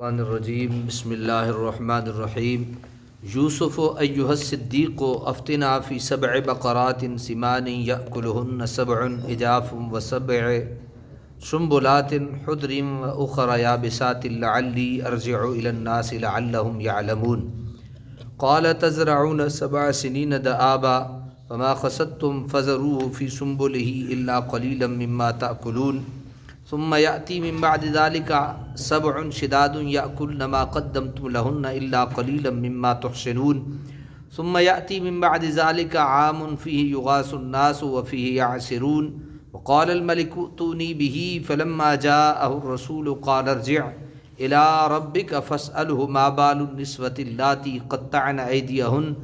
الرحمن الرجیم، بسم اللہ الرحمن الرحیم۔ یوسف و ایوہ الصدیق و افتنا فی سبع بقرات سمان یأکلہن سبع اجاف و سبع سنبلات حدر و اخر یابسات لعلی ارجع الى الناس لعلهم يعلمون قال، تزرعون سبع سنین دآبا، فما خسدتم فزروه في سنبله إلا قليلا مما تأكلون ثم يأتي من بعد ذلك سبع شداد يأكلن ما قدمتم لهن إلا قليلا مما تحسنون. ثم يأتي من بعد ذلك عام فيه يغاث الناس وفيه يعسرون. وقال الملك ائتوني به فلما جاءه الرسول قال ارجع إلى ربك فاسأله ما بال النسوة اللاتي قطعن أيديهن.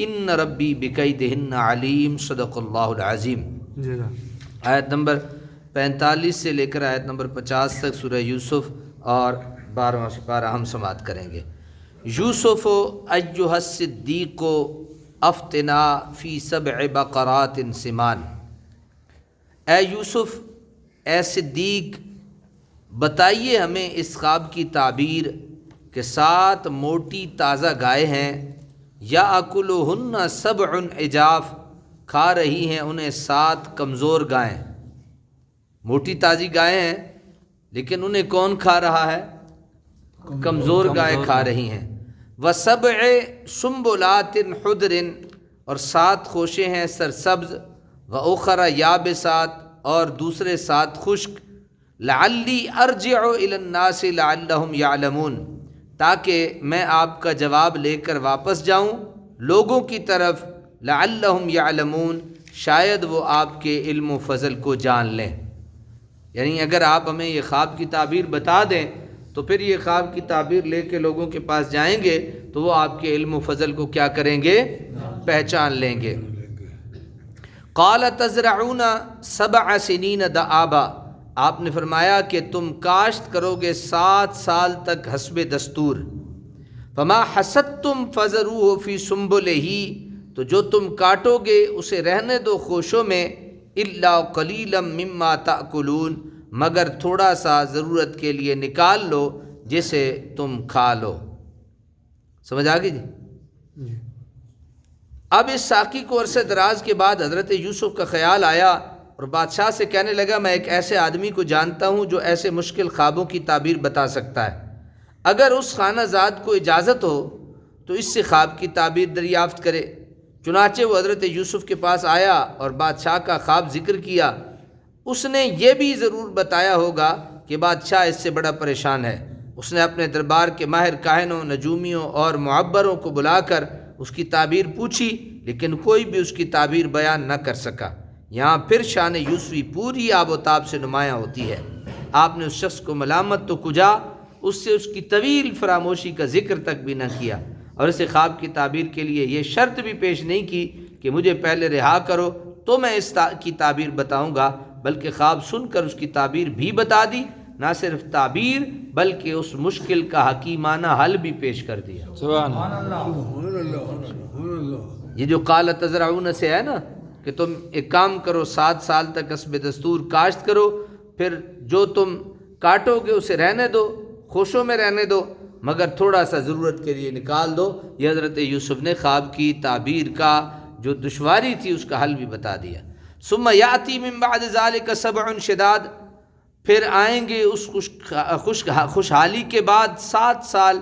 إن ربي بكيدهن عليم. صدق الله العظيم. جی آیت نمبر پینتالیس سے لے کر آیت نمبر پچاس تک سورہ یوسف اور بارہواں سپارہ ہم سماعت کریں گے۔ یوسف و ایوہ الصدیق و افتنا فی سبع بقرات سمان۔ اے یوسف، اے صدیق، بتائیے ہمیں اس خواب کی تعبیر کہ سات موٹی تازہ گائے ہیں۔ یا اکل ہن سب اجاف، کھا رہی ہیں انہیں سات کمزور گائیں۔ موٹی تازی گائے ہیں لیکن انہیں کون کھا رہا ہے؟ کمزور گائے کھا رہی ہیں۔ وہ سب سمبلات حدرن اور سات خوشے ہیں سرسبز و اخرا یاب سات اور دوسرے سات خشک۔ لعلی ارجع الناس لعلهم يعلمون۔ تاکہ میں آپ کا جواب لے کر واپس جاؤں۔ لوگوں کی طرف لعلهم يعلمون شاید وہ آپ کے علم و فضل کو جان لیں۔ یعنی اگر آپ ہمیں یہ خواب کی تعبیر بتا دیں تو پھر یہ خواب کی تعبیر لے کے لوگوں کے پاس جائیں گے تو وہ آپ کے علم و فضل کو کیا کریں گے؟ پہچان لیں گے۔ قال تزرعون سبع سنین دآبا۔ آپ نے فرمایا کہ تم کاشت کرو گے سات سال تک حسب دستور۔ فما حسد تم فضرو فی سنبل ہی تو جو تم کاٹو گے اسے رہنے دو خوشوں میں اللہ کلیلم مما تاکلون مگر تھوڑا سا ضرورت کے لیے نکال لو جسے تم کھا لو۔ سمجھ آ گئی جی؟ اب اس ساقی کو عرصے دراز کے بعد حضرت یوسف کا خیال آیا اور بادشاہ سے کہنے لگا میں ایک ایسے آدمی کو جانتا ہوں جو ایسے مشکل خوابوں کی تعبیر بتا سکتا ہے۔ اگر اس خانہ زاد کو اجازت ہو تو اس سے خواب کی تعبیر دریافت کرے۔ چنانچہ وہ حضرت یوسف کے پاس آیا اور بادشاہ کا خواب ذکر کیا۔ اس نے یہ بھی ضرور بتایا ہوگا کہ بادشاہ اس سے بڑا پریشان ہے۔ اس نے اپنے دربار کے ماہر کاہنوں، نجومیوں اور معبروں کو بلا کر اس کی تعبیر پوچھی، لیکن کوئی بھی اس کی تعبیر بیان نہ کر سکا۔ یہاں پھر شان یوسفی پوری آب و تاب سے نمایاں ہوتی ہے۔ آپ نے اس شخص کو ملامت تو کجا، اس سے اس کی طویل فراموشی کا ذکر تک بھی نہ کیا۔ اور اسے خواب کی تعبیر کے لیے یہ شرط بھی پیش نہیں کی کہ مجھے پہلے رہا کرو تو میں اس کی تعبیر بتاؤں گا۔ بلکہ خواب سن کر اس کی تعبیر بھی بتا دی نہ صرف تعبیر بلکہ اس مشکل کا حکیمانہ حل بھی پیش کر دیا۔ سبحان یہ جو قال تزرعون سے ہے نا کہ تم ایک کام کرو سات سال تک اسب دستور کاشت کرو پھر جو تم کاٹو گے اسے رہنے دو خوشوں میں رہنے دو مگر تھوڑا سا ضرورت کے لیے نکال دو۔ یہ حضرت یوسف نے خواب کی تعبیر کا جو دشواری تھی اس کا حل بھی بتا دیا۔ ثم یاتی من بعد ذالک سبع شداد، پھر آئیں گے اس خوش خوش خوشحالی کے بعد سات سال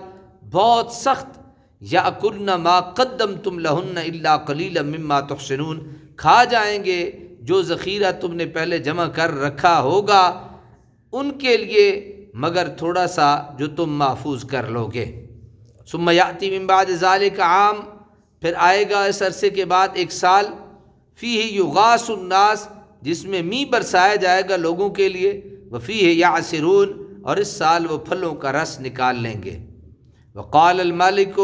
بہت سخت یا اکلن ما قدم تم لہن اللہ کلیل مما تحسنون۔ کھا جائیں گے جو ذخیرہ تم نے پہلے جمع کر رکھا ہوگا ان کے لیے، مگر تھوڑا سا جو تم محفوظ کر لو گے۔ ثم یاتی من بعد ذالک عام، پھر آئے گا اس عرصے کے بعد ایک سال فی یغاس الناس، جس میں می برسایا جائے گا لوگوں کے لیے وفی ہے یا اور اس سال وہ پھلوں کا رس نکال لیں گے۔ وقال المالک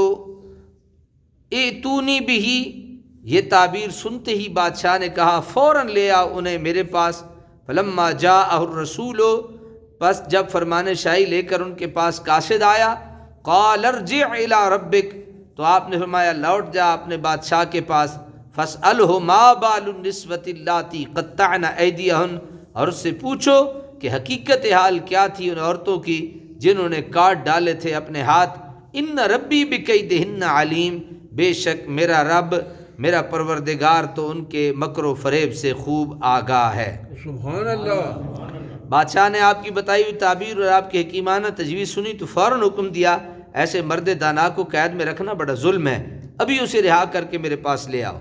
اے تونی بھی یہ تعبیر سنتے ہی بادشاہ نے کہا، فوراً لے آؤ انہیں میرے پاس۔ فلما جا رسول بس جب فرمان شاہی لے کر ان کے پاس کاشد آیا، قال ارجع الى ربک، تو آپ نے فرمایا، لوٹ جا اپنے بادشاہ کے پاس۔ فص ما بال النسوت اللاتی قطعن ایدیہن اور اس سے پوچھو کہ حقیقت حال کیا تھی ان عورتوں کی جنہوں نے کاٹ ڈالے تھے اپنے ہاتھ؟ ان ربی بکئی دہن علیم بے شک میرا رب میرا پروردگار تو ان کے مکر و فریب سے خوب آگاہ ہے۔ سبحان اللہ۔ بادشاہ نے آپ کی بتائی ہوئی تعبیر اور آپ کی حکیمانہ تجویز سنی تو فوراً حکم دیا۔ ایسے مرد دانا کو قید میں رکھنا بڑا ظلم ہے۔ ابھی اسے رہا کر کے میرے پاس لے آؤ۔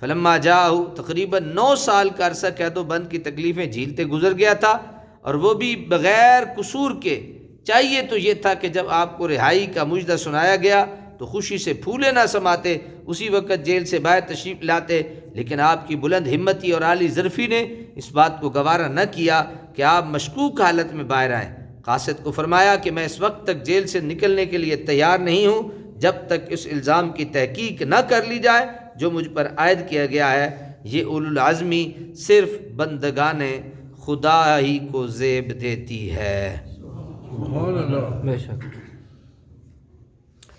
فلما جاؤ، تقریباً نو سال کا عرصہ قید و بند کی تکلیفیں جھیلتے گزر گیا تھا اور وہ بھی بغیر قصور کے، چاہیے تو یہ تھا کہ جب آپ کو رہائی کا مجدہ سنایا گیا تو خوشی سے پھولے نہ سماتے، اسی وقت جیل سے باہر تشریف لاتے، لیکن آپ کی بلند ہمتی اور عالی ظرفی نے اس بات کو گوارا نہ کیا کہ آپ مشکوک حالت میں باہر آئیں۔ قاصد کو فرمایا کہ میں اس وقت تک جیل سے نکلنے کے لیے تیار نہیں ہوں جب تک اس الزام کی تحقیق نہ کر لی جائے۔ جو مجھ پر عائد کیا گیا ہے یہ اول العظمی صرف بندگان خدا ہی کو زیب دیتی ہے۔ سبحان اللہ۔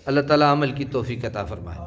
اللہ تعالیٰ عمل کی توفیق عطا فرمائے۔